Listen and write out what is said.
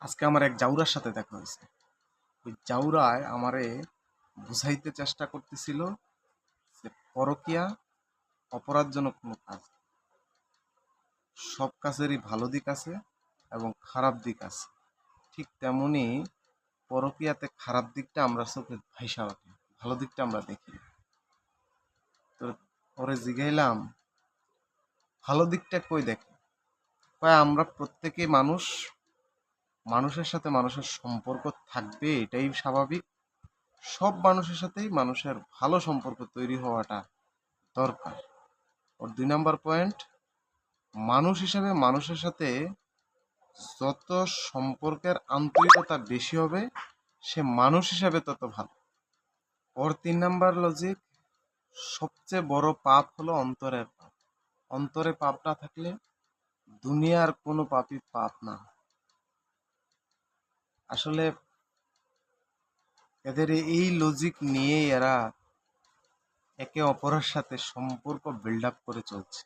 আজকে আমার এক জাউরার সাথে দেখা হয়েছে। ওই জাউরায় আমারে বুঝাইতে চেষ্টা করতেছিল যে পরকিয়া অপরাধজনক কোনো কাজ সব কাজেরই ভালো দিক আছে এবং খারাপ দিক আছে। ঠিক তেমনি পরকিয়াতে খারাপ দিকটা আমরা চোখে ভাইসা রাখি ভালো দিকটা আমরা দেখি। তো পরে জিগাইলাম, ভালো দিকটা কই দেখে? কয় আমরা প্রত্যেকেই মানুষ মানুষের সাথে মানুষের সম্পর্ক থাকবে, এটাই স্বাভাবিক। সব মানুষের সাথেই মানুষের ভালো সম্পর্ক তৈরি হওয়াটা দরকার। ওর দুই নাম্বার পয়েন্ট, মানুষ হিসাবে মানুষের সাথে যত সম্পর্কের আন্তরিকতা বেশি হবে, সে মানুষ হিসাবে তত ভালো। ওর তিন নাম্বার লজিক সবচেয়ে বড় পাপ হলো অন্তরের পাপ। অন্তরে পাপ না থাকলে দুনিয়ার কোনো পাপই পাপ না। আসলে এদের এই লজিক নিয়ে এরা একে অপরের সাথে সম্পর্ক বিল্ড আপ করে চলছে।